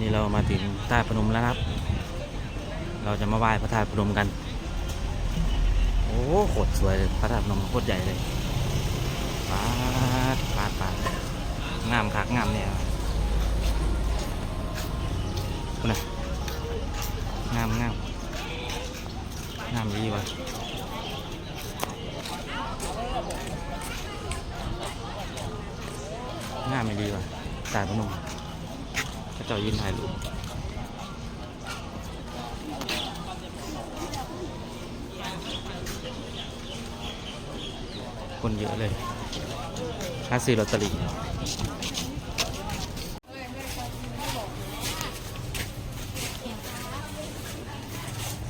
นี้เรามาถึงธาตุพนมแล้วครับ เราจะมาไหว้พระธาตุพนมกัน โอ้โคตรสวยเลยพระธาตุพนมโคตรใหญ่เลยปาดปาดปาดงามคักงามเนี่ยคุณนะงามงามงามดีว่ะงามไม่ดีว่ะธาตุพนม พระเจ้ายืนถ่ายรูปคนเยอะเลยค่าซื้อลอตเตอรี่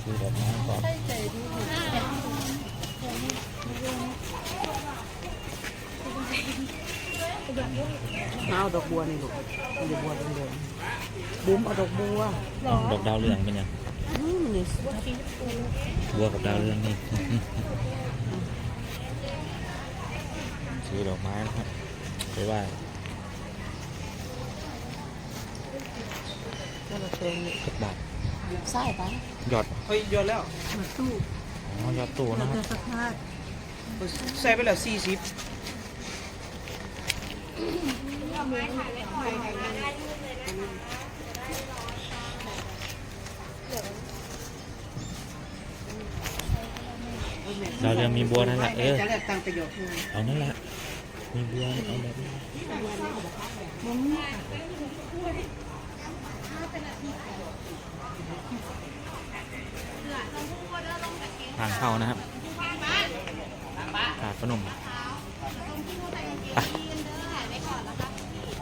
ซื้อดอกไม้ก่อนมาเอาดอกบัวนี่ลูกดอกบัวเดิน บุ้มเอาดอกบัวดอกดาวเรืองเป็นยังอืมนี่บัวกับดาวเรืองนี่ซื้อดอกไม้นะครับไปไหว้ก็เราเติมนี่สักบาทไส้ปะยอดเฮ้ยยอดแล้วมาตู้อ๋อยอดตู้เรานะคจะรับสักพาดใส่ไปแล้วสี่สิบดาว เรืองมีบัวนั่นแหละเออจะแลกตังค์ประโยชน์เอานั่นแหละมีบัวเอาแบบนี้ทางเข้านะครับถาดพนมไป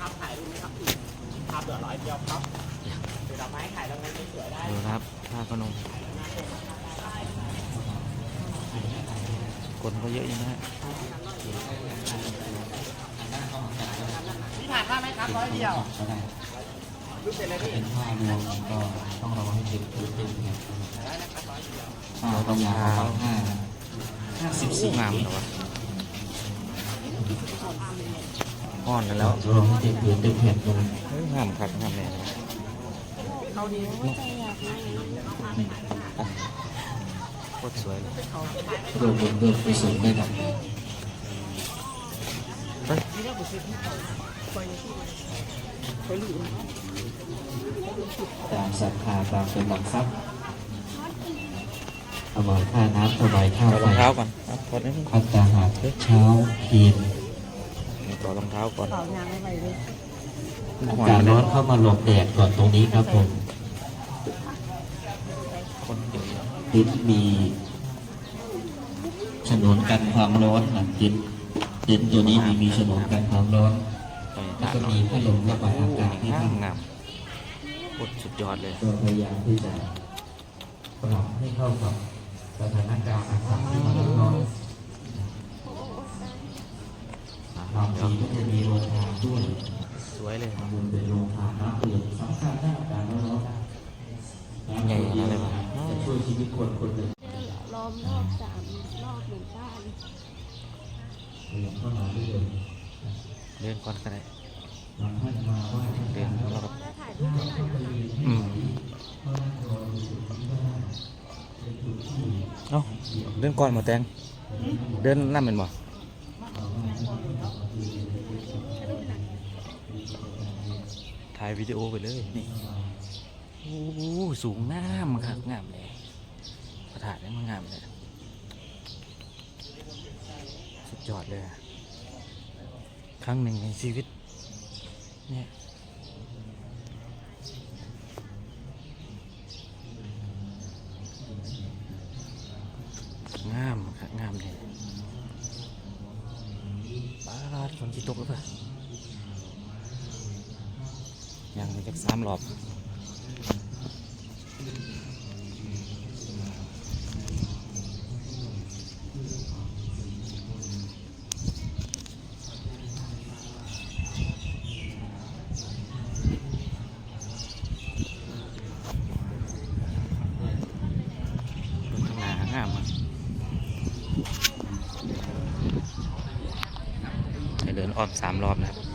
ครับเหลือร้อยเดียวครับเดี๋ยวดอกไม้ขายแล้วงั้นสวยได้ดูนะครับธาตุพนมคนก็เยอะอยู่นะฮะพี่ผ่านมาไหมครับร้อยเดียวเป็นผ้ารวมก็ต้องรอให้เก็บตัวเป็นเนี่ยผ้าต้องยาวประมาณห้าห้าสิบสี่งามแต่ว่า อ่อนแล้วรอให้เก็บตัวเป็นแผ่นตรงเฮ้ยงามครับงามเลยโคตรสวยเลยรวมรวมรวมไปสูงได้หน่อยเฮ้ยตามศรัทธาตามกำลังทรัพย์ถวายค่าน้ำถวายค่าต่อไฟรองเท้าก่อนครับถอดนิดนึงพัตตาหารเช้าเย็น ต่อรองเท้าก่อนเป่ายางไม่ไหวเลยอากาศร้อนเข้ามาหลบแดดก่อนตรงนี้ครับผมคนเยอะติดมีฉนวนกันความร้อนนะติดติดตัวนี้มีมีฉนวนกันความร้อนไปแล้วตาก็หน่อมียพัดลมระบายอากาศให้งาท่ามนงามโคตรสุดยอดเลยก็พยายามที่จะปรับให้เข้ากับสถานการณ์อากาศที่มันร้อน บางทีก็จะมีโรงทานด้วยสวยเลยทำบุญเป็นโรงทานน้ำเปลี่ยนสำคัญได้อากาศร้อนๆใหญ่ขนาดไหนวะจะช่วยชีวิตคนคนหนึ่งล้อมรอบสามรอบหมู่บ้านเรียนเข้ามาด้วยเลยเดินก่อนก็ได้บางท่านมาไหว้เดินรอบถ่ายรูปให้หน่อยนะคะอืมเอ้าเดินก่อนหมดแตงเดินนั่นเป็นบ่ ถ่ายวิดีโอไปเลยนี่โอ้โหสูงงามครับงามเลยพระธาตุนี่มันงามเลยสุดยอดเลยอะครั้งหนึ่งในชีวิต เนี่ยงามครับงามเลยป้าดฝนจิตกหรือเปล่า ยังมาจากสามรอบเดินอ้อมสามรอบนะครับ